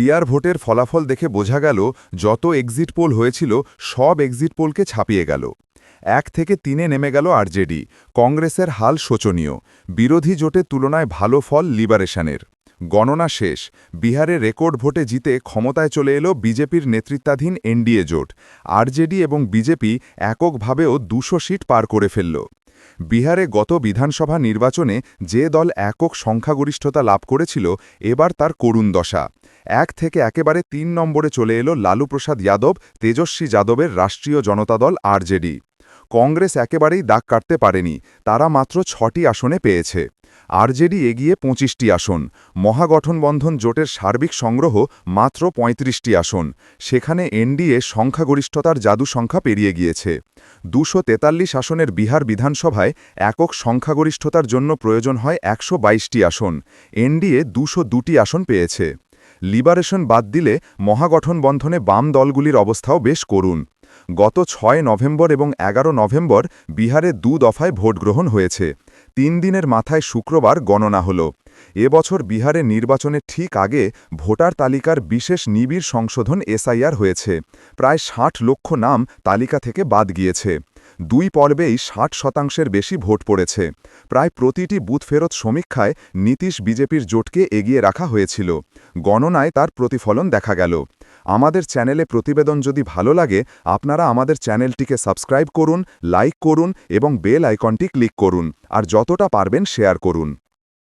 বিয়ার ভোটের ফলাফল দেখে বোঝা গেল, যত এক্সিট পোল হয়েছিল, সব এক্সিট পোলকে ছাপিয়ে গেল। এক থেকে তিনে নেমে গেল আরজেডি, কংগ্রেসের হাল শোচনীয়। বিরোধী জোটের তুলনায় ভালো ফল লিবারেশনের। গণনা শেষ, বিহারে রেকর্ড ভোটে জিতে ক্ষমতায় চলে এলো বিজেপির নেতৃত্বাধীন এনডিএ জোট। আরজেডি এবং বিজেপি এককভাবেও দুশো সিট পার করে ফেলল। বিহারে গত বিধানসভা নির্বাচনে যে দল একক সংখ্যাগরিষ্ঠতা লাভ করেছিল, এবার তার করুণ দশা। এক থেকে একেবারে তিন নম্বরে চলে এলো লালু প্রসাদ যাদব, তেজস্বী যাদবের রাষ্ট্রীয় জনতা দল আরজেডি। কংগ্রেস একেবারেই দাগ কাটতে পারেনি, তারা মাত্র ছটি আসনে পেয়েছে। আরজেডি এগিয়ে পঁচিশটি আসন মহাগঠনবন্ধন জোটের সার্বিক সংগ্রহ মাত্র ৩৫টি আসন, সেখানে এনডিএ সংখ্যাগরিষ্ঠতার জাদু সংখ্যা পেরিয়ে গিয়েছে। দুশো তেতাল্লিশ আসনের বিহার বিধানসভায় একক সংখ্যাগরিষ্ঠতার জন্য প্রয়োজন হয় একশো আসন, এনডিএ দুশো দুটি আসন পেয়েছে। লিবারেশন বাদ দিলে মহাগঠন বন্ধনে বাম দলগুলির অবস্থাও বেশ করুন গত ছয় নভেম্বর এবং এগারো নভেম্বর বিহারে দু দফায় ভোট গ্রহণ হয়েছে। তিন দিনের মাথায় শুক্রবার গণনা হল। এবছর বিহারে নির্বাচনের ঠিক আগে ভোটার তালিকার বিশেষ নিবিড় সংশোধন এসআইআর হয়েছে। প্রায় ষাট লক্ষ নাম তালিকা থেকে বাদ গিয়েছে। দুই পর্বেই ষাট শতাংশের বেশি ভোট পড়েছে। প্রায় প্রতিটি বুথ ফেরত সমীক্ষায় নীতিশ বিজেপির জোটকে এগিয়ে রাখা হয়েছিল। গণনায় তার প্রতিফলন দেখা গেল। আমাদের চ্যানেলে প্রতিবেদন যদি ভালো লাগে, আপনারা আমাদের চ্যানেলটিকে সাবস্ক্রাইব করুন, লাইক করুন এবং বেল আইকনটি ক্লিক করুন। আর যতটা পারবেন শেয়ার করুন।